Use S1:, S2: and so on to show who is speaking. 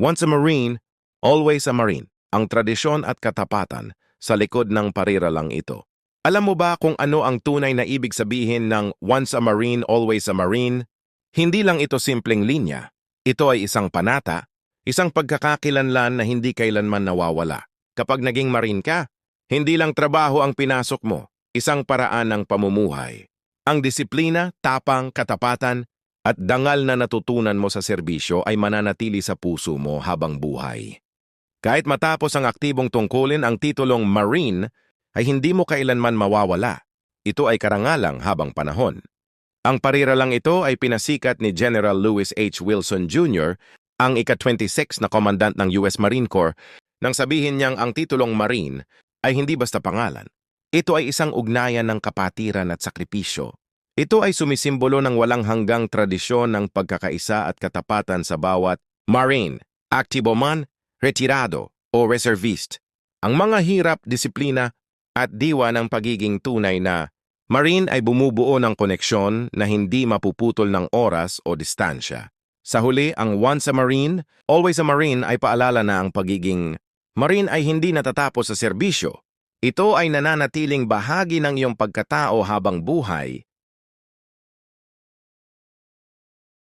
S1: Once a Marine, always a Marine. Ang tradisyon at katapatan sa likod ng pariralang ito. Alam mo ba kung ano ang tunay na ibig sabihin ng once a Marine, always a Marine? Hindi lang ito simpleng linya. Ito ay isang panata, isang pagkakakilanlan na hindi kailanman nawawala. Kapag naging Marine ka, hindi lang trabaho ang pinasok mo, isang paraan ng pamumuhay. Ang disiplina, tapang, katapatan, at dangal na natutunan mo sa serbisyo ay mananatili sa puso mo habang buhay. Kahit matapos ang aktibong tungkulin ang titulong Marine, ay hindi mo kailanman mawawala. Ito ay karangalang habang panahon. Ang pariralang ito ay pinasikat ni General Lewis H. Wilson Jr., ang ika-26 na komandant ng US Marine Corps, nang sabihin niyang ang titulong Marine ay hindi basta pangalan. Ito ay isang ugnayan ng kapatiran at sakripisyo. Ito ay sumisimbolo ng walang hanggang tradisyon ng pagkakaisa at katapatan sa bawat Marine, aktibo man, retirado o reservist. Ang mga hirap, disiplina at diwa ng pagiging tunay na Marine ay bumubuo ng koneksyon na hindi mapuputol ng oras o distansya. Sa huli, ang once a Marine, always a Marine ay paalala na ang pagiging Marine ay hindi natatapos sa serbisyo. Ito ay nananatiling bahagi ng iyong pagkatao habang buhay